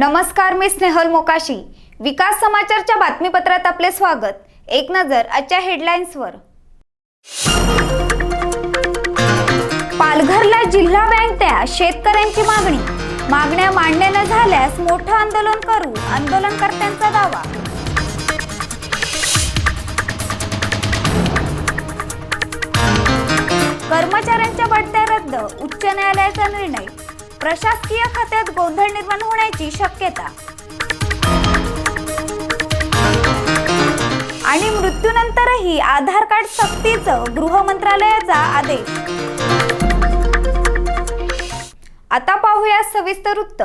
नमस्कार मी स्नेहल मोकाशी. विकास समाचारच्या बातमीपत्रात आपले स्वागत. एक नजर आजच्या हेडलाईन्सवर. पालघरला जिल्हा बँक द्या शेतकऱ्यांची मागणी. मागण्या मांडण्या न झाल्यास मोठं आंदोलन करू आंदोलनकर्त्यांचा दावा. कर्मचाऱ्यांच्या बढत्या रद्द उच्च न्यायालयाचा निर्णय. प्रशासकीय खात्यात गोंधळ निर्माण होण्याची शक्यता. आणि मृत्यूनंतरही आधार कार्ड सक्तीचं गृह मंत्रालयाचा आदेश. आता पाहूया सविस्तर वृत्त.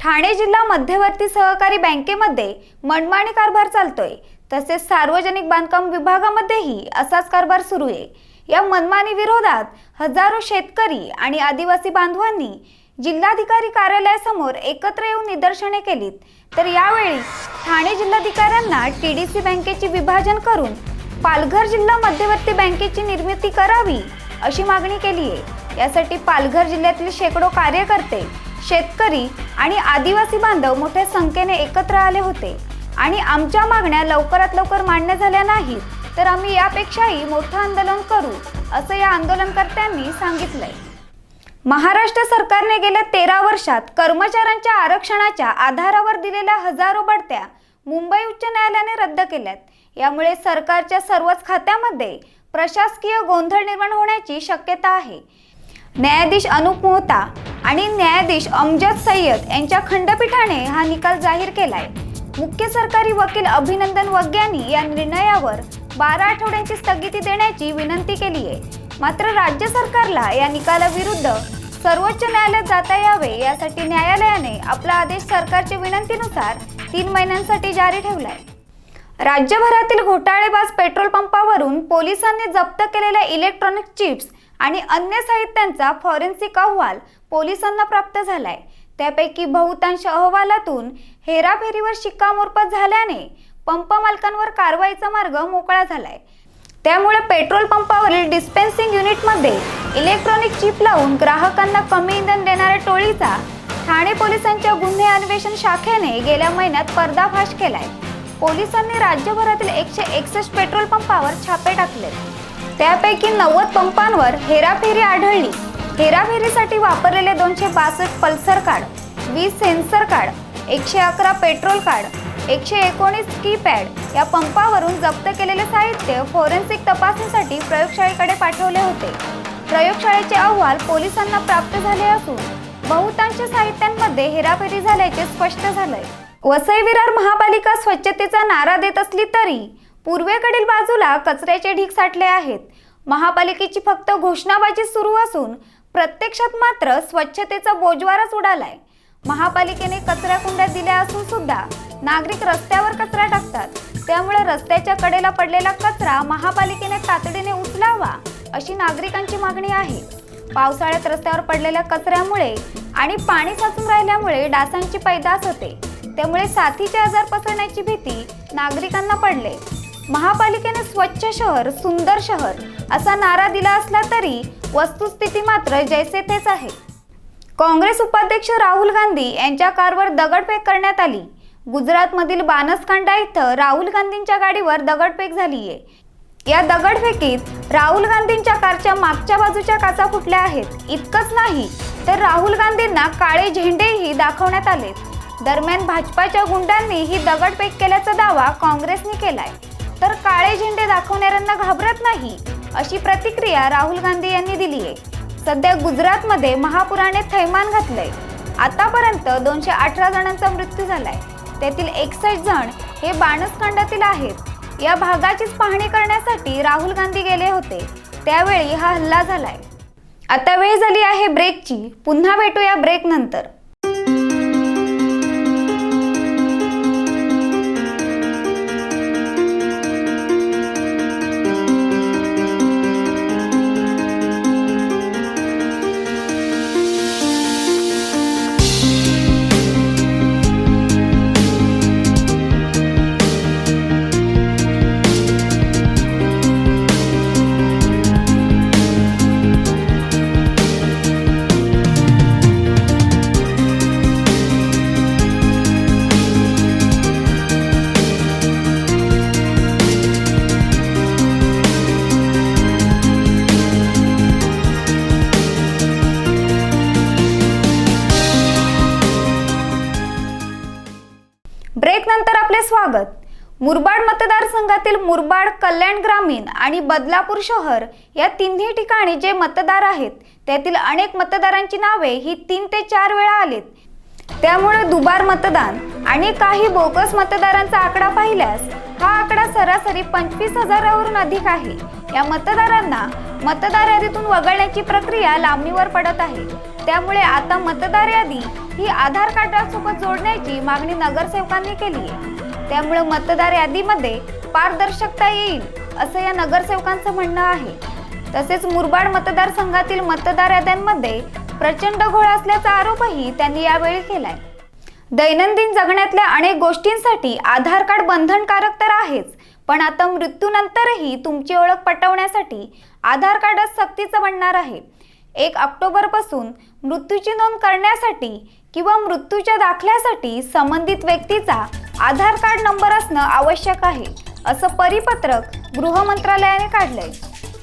ठाणे जिल्हा मध्यवर्ती सहकारी बँकेमध्ये मनमानी कारभार चालतोय. तसेच सार्वजनिक बांधकाम विभागामध्येही असाच कारभार सुरू आहे. या मनमानी विरोधात हजारो शेतकरी आणि आदिवासी बांधवांनी जिल्हाधिकारी कार्यालयासमोर एकत्र येऊन निदर्शने केलीत. तर यावेळी ठाणे जिल्हाधिकाऱ्यांना टी डी सी बँकेचे विभाजन करून पालघर जिल्हा मध्यवर्ती बँकेची निर्मिती करावी अशी मागणी केली आहे. यासाठी पालघर जिल्ह्यातील शेकडो कार्यकर्ते शेतकरी आणि आदिवासी बांधव मोठ्या संख्येने एकत्र आले होते. आणि आमच्या मागण्या लवकरात लवकर मान्य झाल्या नाहीत तर आम्ही यापेक्षाही मोठं आंदोलन करू असं या आंदोलनकर्त्यांनी सांगितलंय. महाराष्ट्र सरकारने गेल्या तेरा वर्षात कर्मचाऱ्यांच्या आरक्षणाच्या आधारावर दिलेल्या हजारो बढत्या मुंबई उच्च न्यायालयाने रद्द केल्यात. यामुळे सरकारच्या सर्वच खात्यामध्ये प्रशासकीय गोंधळ निर्माण होण्याची शक्यता आहे. न्यायाधीश अनुप मोहता आणि न्यायाधीश अमजद सय्यद यांच्या खंडपीठाने हा निकाल जाहीर केलाय. मुख्य सरकारी वकील अभिनंदन वग्यानी या निर्णयावर बारा आठवड्यांची स्थगिती देण्याची विनंती केली आहे मात्र राज्य सरकारला या निकालाविरुद्ध सर्वोच्च न्यायालयात जाता यावे यासाठी न्यायालयाने आपला आदेश सरकारच्या विनंतीनुसार तीन महिन्यांसाठी जारी ठेवलाय. राज्यभरातील घोटाळेबाज पेट्रोल पंपावरून पोलिसांनी जप्त केलेल्या इलेक्ट्रॉनिक चिप्स आणि अन्य साहित्यांचा फॉरेन्सिक अहवाल पोलिसांना प्राप्त झालाय. त्यापैकी बहुतांश अहवालातून हेराफेरीवर शिक्कामोर्तब झाल्याने पंप मालकांवर कारवाईचा मार्ग मोकळा झालाय. त्यामुळे पेट्रोल पंपावरील डिस्पेन्सिंग युनिटमध्ये इलेक्ट्रॉनिक चिप लावून ग्राहकांना कमी इंधन देणाऱ्या टोळीचा ठाणे पोलिसांच्या गुन्हे अन्वेषण शाखेने गेल्या महिन्यात पर्दाफाश केलाय. पोलिसांनी राज्यभरातील एकशे एकसष्ट पेट्रोल पंपावर छापे टाकले. त्यापैकी नव्वद पंपांवर हेराफेरी आढळली. हेराफेरीसाठी वापरलेले दोनशे बासष्ट पल्सर कार्ड वीस सेन्सर कार्ड एकशे अकरा पेट्रोल कार्ड एकशे एकोणीस कीपॅड या पंपावरून जप्त केलेले साहित्य फॉरेन्सिक तपासणीसाठी प्रयोगशाळेकडे पाठवले होते. प्रयोगशाळेचे अहवाल पोलिसांना प्राप्त झाले असून बहुतांश साहित्यांमध्ये हेराफेरी झाल्याचे स्पष्ट झालंय. वसई विरार महापालिका स्वच्छतेचा नारा देत असली तरी पूर्वेकडील बाजूला कचऱ्याचे ढीग साठले आहेत. महापालिकेची फक्त घोषणाबाजी सुरू असून प्रत्यक्षात मात्र स्वच्छतेचा बोजवाराच उडालाय. महापालिकेने कचरा कुंड्या दिल्या असून सुद्धा नागरिक रस्त्यावर कचरा टाकतात. त्यामुळे रस्त्याच्या कडेला पडलेला कचरा महापालिकेने तातडीने उचलावा अशी नागरिकांची मागणी आहे. पावसाळ्यात रस्त्यावर पडलेल्या कचऱ्यामुळे आणि पाणी साचून राहिल्यामुळे डासांची पैदास होते. त्यामुळे साथीचे आजार पसरण्याची भीती नागरिकांना पडले. महापालिकेने स्वच्छ शहर सुंदर शहर असा नारा दिला असला तरी वस्तुस्थिती मात्र जैसे तेच आहे. काँग्रेस उपाध्यक्ष राहुल गांधी यांच्या कारवर दगडफेक करण्यात आली. गुजरातमधील बानसकांडा इथं राहुल गांधींच्या गाडीवर दगडफेक झाली आहे या दगडफेकीत राहुल गांधींच्या कारच्या मागच्या बाजूच्या काचा फुटल्या आहेत. इतकंच नाही तर राहुल गांधींना काळे झेंडेही दाखवण्यात आले दरम्यान भाजपाच्या गुंडांनी ही दगडफेक केल्याचा दावा काँग्रेसने केलाय. तर काळे झेंडे दाखवणाऱ्यांना घाबरत नाही अशी प्रतिक्रिया राहुल गांधी यांनी दिली आहे सध्या गुजरातमध्ये महापुराने थैमान घातलंय. आतापर्यंत दोनशे अठरा जणांचा मृत्यू झालाय. त्यातील एकसष्ट जण हे बाणसखंडातील आहेत. या भागाचीच पाहणी करण्यासाठी राहुल गांधी गेले होते. त्यावेळी हा हल्ला झालाय. आता वेळ झाली आहे ब्रेकची पुन्हा भेटूया ब्रेक नंतर. स्वागत मुरबाड मतदारसंघातील मुरबाड कल्याण ग्रामीण आणि बदलापूर शहर या तिन्ही ठिकाणी जे मतदार आहेत त्यातील अनेक मतदारांची नावे ही तीन ते चार वेळा आलीत. त्यामुळे दुबार मतदान आणि काही बोगस मतदारांचा आकडा पाहिल्यास हा आकडा सरासरी पंचवीस हजारावरून अधिक आहे. या मतदारांना मतदार यादीतून वगळण्याची प्रक्रिया लांबणीवर पडत आहे. त्यामुळे आता मतदार यादी ही आधार कार्डासोबत जोडण्याची मागणी नगरसेवकांनी केली आहे. त्यामुळे मतदार यादीमध्ये पारदर्शकता येईल असं या नगरसेवकांचं म्हणणं आहे. तसेच मुरबाड मतदारसंघातील मतदार याद्यांमध्ये प्रचंड घोळ असल्याचा आरोपही त्यांनी यावेळी केलाय. दैनंदिन जगण्यातल्या अनेक गोष्टींसाठी आधार कार्ड बंधनकारक तर आहेच पण आता मृत्यूनंतरही तुमची ओळख पटवण्यासाठी आधार कार्डच सक्तीचं बनणार आहे. एक ऑक्टोबरपासून मृत्यूची नोंद करण्यासाठी किंवा मृत्यूच्या दाखल्यासाठी संबंधित व्यक्तीचा आधार कार्ड नंबर असणं आवश्यक आहे असं परिपत्रक गृह मंत्रालयाने काढलंय.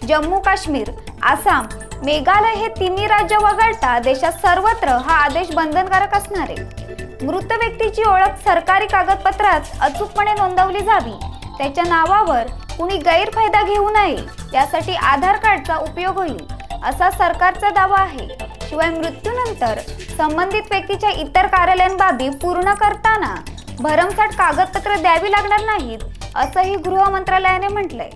जम्मू काश्मीर आसाम मेघालय हे तिन्ही राज्य वगळता देशात सर्वत्र हा आदेश बंधनकारक असणार. आहे मृत व्यक्तीची ओळख सरकारी कागदपत्रात अचूकपणे नोंदवली जावी. त्याच्या नावावर कुणी गैरफायदा घेऊ नये यासाठी आधार कार्डचा उपयोग होईल असा सरकारचा दावा आहे. शिवाय मृत्यूनंतर संबंधित व्यक्तीच्या इतर कार्यालयीन पूर्ण करताना भरमसाठ कागदपत्र द्यावी लागणार नाहीत असंही गृह मंत्रालयाने म्हटलंय.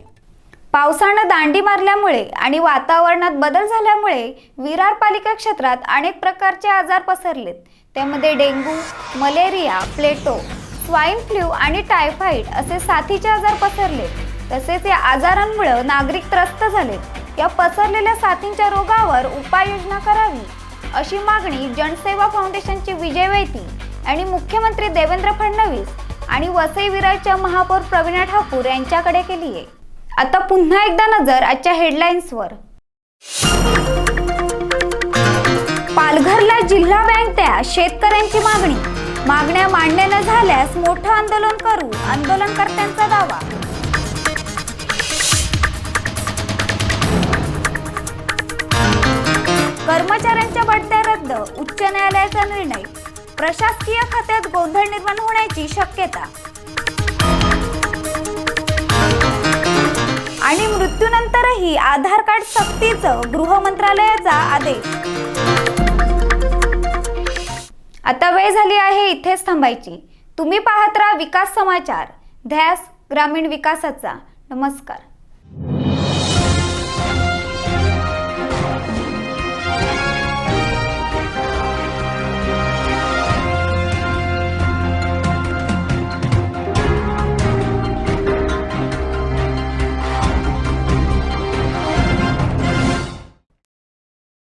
पावसानं दांडी मारल्यामुळे आणि वातावरणात बदल झाल्यामुळे विरार पालिका क्षेत्रात अनेक प्रकारचे आजार पसरलेत. त्यामध्ये डेंग्यू मलेरिया प्लेटो स्वाईन फ्लू आणि टायफॉइड असे साथीचे आजार पसरले तसेच या आजारांमुळे नागरिक त्रस्त झालेत. या पसरलेल्या साथींच्या रोगावर उपाययोजना करावी अशी मागणी जनसेवा फाउंडेशनची विजय वैती आणि मुख्यमंत्री देवेंद्र फडणवीस आणि वसई विरारच्या महापौर प्रवीणा ठाकूर यांच्याकडे केली आहे आता पुन्हा एकदा नजर आजच्या हेडलाईन्सवर. पालघरला जिल्हा बँक द्या शेतकऱ्यांची मागणी. मागण्या मान्य न झाल्यास मोठं आंदोलन करू आंदोलनकर्त्यांचा दावा. कर्मचाऱ्यांच्या बढत्या रद्द उच्च न्यायालयाचा निर्णय. प्रशासकीय खात्यात गोंधळ निर्माण होण्याची शक्यता. आणि मृत्यूनंतरही आधार कार्ड सक्तीचं गृह मंत्रालयाचा आदेश. आता वेळ झाली आहे इथेच थांबायची. तुम्ही पाहत राहा विकास समाचार. ध्यास ग्रामीण विकासाचा. नमस्कार.